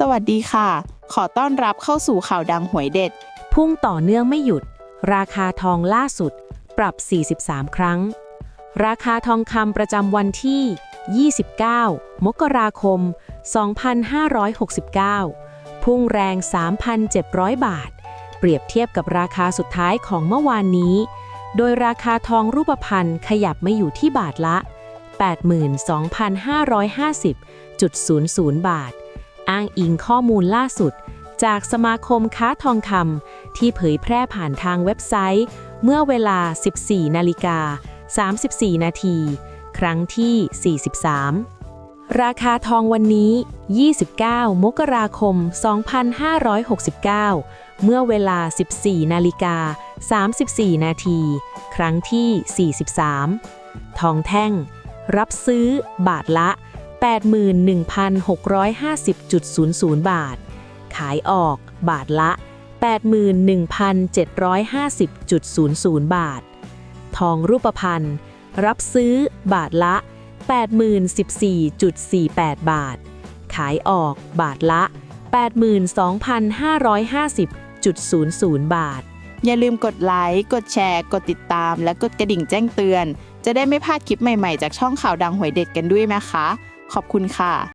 สวัสดีค่ะ ขอต้อนรับเข้าสู่ข่าวดังหวยเด็ด พุ่งต่อเนื่องไม่หยุด ราคาทองล่าสุด ปรับ 43 ครั้ง ราคาทองคำประจำวันที่ 29 มกราคม 2569 พุ่งแรง 3,700 บาท เปรียบเทียบกับราคาสุดท้ายของเมื่อวานนี้ โดยราคาทองรูปพรรณขยับมาอยู่ที่บาทละ 82,550.00 บาท อ้างอิงข้อมูลล่าสุด จากสมาคมค้าทองคำที่เผยแพร่ผ่านทางเว็บไซต์ เมื่อเวลา 14 นาฬิกา 34 นาที ครั้งที่ 43 ราคาทองวันนี้ 29 มกราคม 2569 เมื่อเวลา 14 นาฬิกา 34 นาที ครั้งที่ 43 ทองแท่ง รับซื้อบาทละ 81,650.00 บาท ขายออกบาทละ 81,750.00 บาท ทองรูปพรรณรับซื้อบาทละ 80,14.48 บาท ขายออกบาทละ 82,550.00 บาท อย่าลืมกดไลค์ กดแชร์ กดติดตาม และกดกระดิ่งแจ้งเตือน จะได้ไม่พลาดคลิปใหม่ๆ จากช่องข่าวดังหวยเด็ดกันด้วยนะคะ ขอบคุณค่ะ